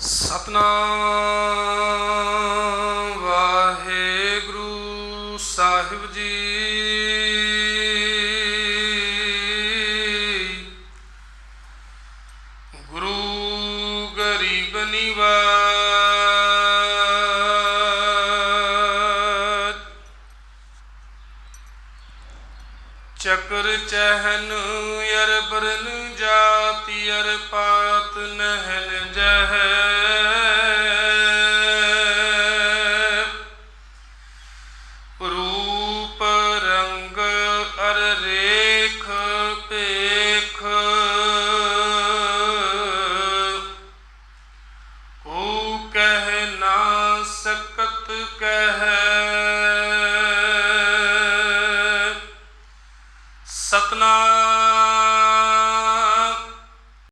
ਸਤਨਾਮ ਵਾਹਿਗੁਰੂ ਸਾਹਿਬ ਜੀ। ਗੁਰੂ ਗਰੀਬ ਨਿਵਾਜ ਚਕਰ ਚਹਨ ਅਰਬਰਨ ਜਾਤੀ ਅਰ ਪਾਤ ਜਹ। ਰੂਪ ਰੰਗ ਅਰ ਰੇਖ ਪੇਖ ਕੋ ਕਹਿ ਨਾ ਸਕਤ ਕਹਿ। ਸਤਨਾਮ